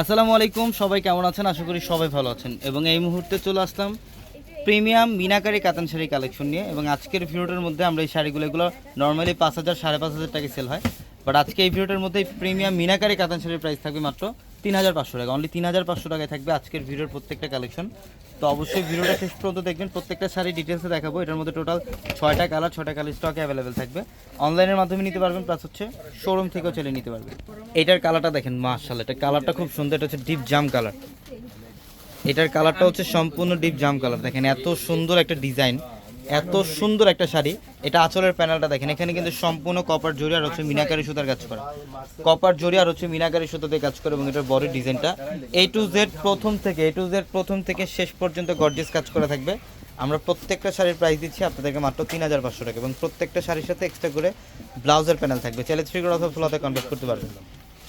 আসসালামু আলাইকুম, সবাই কেমন আছেন? আশা করি সবাই ভালো আছেন। এবং এই মুহূর্তে চলে আসলাম প্রিমিয়াম মিনাকারি কাতান শাড়ি কালেকশন নিয়ে এবং আজকের ভিডিওটার মধ্যে আমরা এই শাড়িগুলো এগুলো নর্মালি পাঁচ হাজার, সাড়ে পাঁচ হাজার টাকা সেল হয়। বাট আজকে এই ভিডিওটার মধ্যে প্রিমিয়াম মিনাকারি কাতান শাড়ির প্রাইস থাকবে মাত্র তিন হাজার পাঁচশো টাকা। অনলি তিন হাজার পাঁচশো টাকায় থাকবে আজকের ভিডিওর প্রত্যেকটা কালেকশন তো অবশ্যই ভিডিওটা শেষ পর্যন্ত দেখবেন। প্রত্যেকটা শাড়ি ডিটেলসে দেখাবো। এটার মধ্যে টোটাল ছয়টা কালার ছয়টা কালার স্টক অ্যাভেলেবেল থাকবে। অনলাইনের মাধ্যমে নিতে পারবেন প্লাস হচ্ছে শোরুম থেকেও চলে নিতে পারবেন। এটার কালারটা দেখেন মার্শাল এটা কালারটা খুব সুন্দর, এটা হচ্ছে ডিপ জাম কালার এটার কালারটা হচ্ছে সম্পূর্ণ ডিপ জাম কালার দেখেন, এত সুন্দর একটা ডিজাইন এত সুন্দর একটা শাড়ি। এটা আঁচলের প্যানেলটা দেখেন। এখানে কিন্তু সম্পূর্ণ কপার জরি আর হচ্ছে মিনাকারি সুতার কাজ করা। কপার জরি আর হচ্ছে মিনাকারি সুতাতে কাজ করে এবং এটার বডির ডিজাইনটা এ টু জেড প্রথম থেকে এ টু জেড প্রথম থেকে শেষ পর্যন্ত গর্জিয়াস কাজ করা থাকবে। আমরা প্রত্যেকটা শাড়ির প্রাইস দিচ্ছি আপনাদেরকে মাত্র তিন হাজার পাঁচশো টাকা এবং প্রত্যেকটা শাড়ির সাথে এক্সট্রা করে ব্লাউজের প্যানেল থাকবে। চাইলে থ্রি অথবা ফ্লোতে কনভার্ট করতে পারবেন।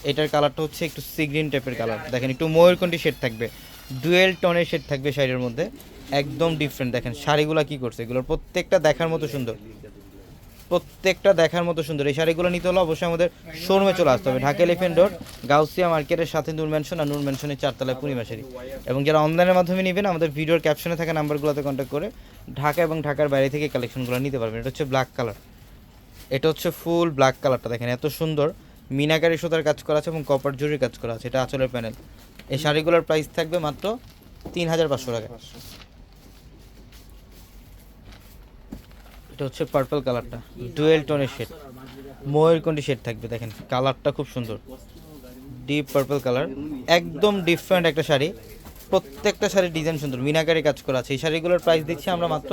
এটার কালারটা হচ্ছে একটু সি গ্রিন টাইপের কালার দেখেন, একটু ময়ূরকণ্ঠী শেড থাকবে। ডুয়েল টনের শেড থাকবে শাড়ির মধ্যে। একদম ডিফারেন্ট দেখেন, শাড়িগুলো কি করছে? এগুলোর প্রত্যেকটা দেখার মতো সুন্দর। প্রত্যেকটা দেখার মতো সুন্দর। এই শাড়িগুলো নিতে হলে অবশ্যই আমাদের শোরুমে চলে আসতে হবে। ঢাকা এলিফেন্ট রোড গাউসিয়া মার্কেটের সাথে নূর ম্যানশন আর নূর ম্যানশনের চারতলায় পূর্ণিমা শাড়ি। এবং যারা অনলাইনের মাধ্যমে নেবেন, আমাদের ভিডিওর ক্যাপশনে থাকা নাম্বারগুলোতে কন্ট্যাক্ট করে ঢাকা এবং ঢাকার বাইরে থেকে কালেকশনগুলো নিতে পারবেন। এটা হচ্ছে ব্ল্যাক কালার এটা হচ্ছে ফুল ব্ল্যাক কালারটা দেখেন, এত সুন্দর। মিনাকারি সুতার কাজ করা আছে এবং কপার জরির কাজ করা আছে। এটা আঁচলের প্যানেল এই শাড়িগুলোর প্রাইস থাকবে মাত্র তিন হাজার পাঁচশো টাকা। এটা হচ্ছে পার্পল কালারটা ডুয়েল টোনের শেড ময়ূরকণ্ঠী শেড থাকবে, দেখেন কালারটা খুব সুন্দর। ডিপ পার্পল কালার একদম ডিফারেন্ট একটা শাড়ি। প্রত্যেকটা শাড়ির ডিজাইন সুন্দর। মিনাকারি কাজ করা আছে। এই শাড়িগুলোর প্রাইস দিচ্ছি আমরা মাত্র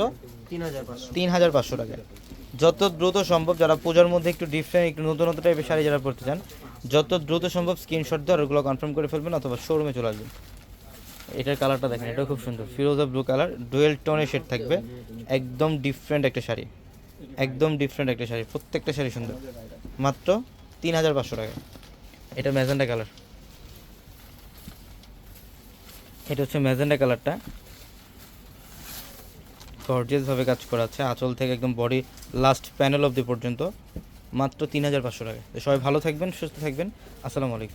তিন হাজার পাঁচশো টাকায়। যত দ্রুত সম্ভব যারা পূজার মধ্যে একটু ডিফারেন্ট একটু নতুন নতুন টাইপের শাড়ি যারা পড়তে চান, যত দ্রুত সম্ভব স্ক্রিনশট দিয়ে ওগুলো কনফার্ম করে ফেলবেন অথবা শোরুমে চলে আসবেন। এটার কালারটা দেখেন এটা খুব সুন্দর। ফিরোজা ব্লু কালার ডুয়েল টোনের শেড থাকবে। একদম ডিফারেন্ট একটা শাড়ি। একদম ডিফারেন্ট একটা শাড়ি। প্রত্যেকটা শাড়ি সুন্দর। মাত্র তিন হাজার পাঁচশো টাকা। এটা ম্যাজেন্ডা কালার এটা হচ্ছে ম্যাজেন্ডা কালারটা গর্জিয়াস ভাবে কাজ করা আছে। আঁচল থেকে একদম বডি লাস্ট প্যানেল অবধি পর্যন্ত। মাত্র তিন হাজার পাঁচশো টাকা। সবাই ভালো থাকবেন, সুস্থ থাকবেন। আসসালামু আলাইকুম।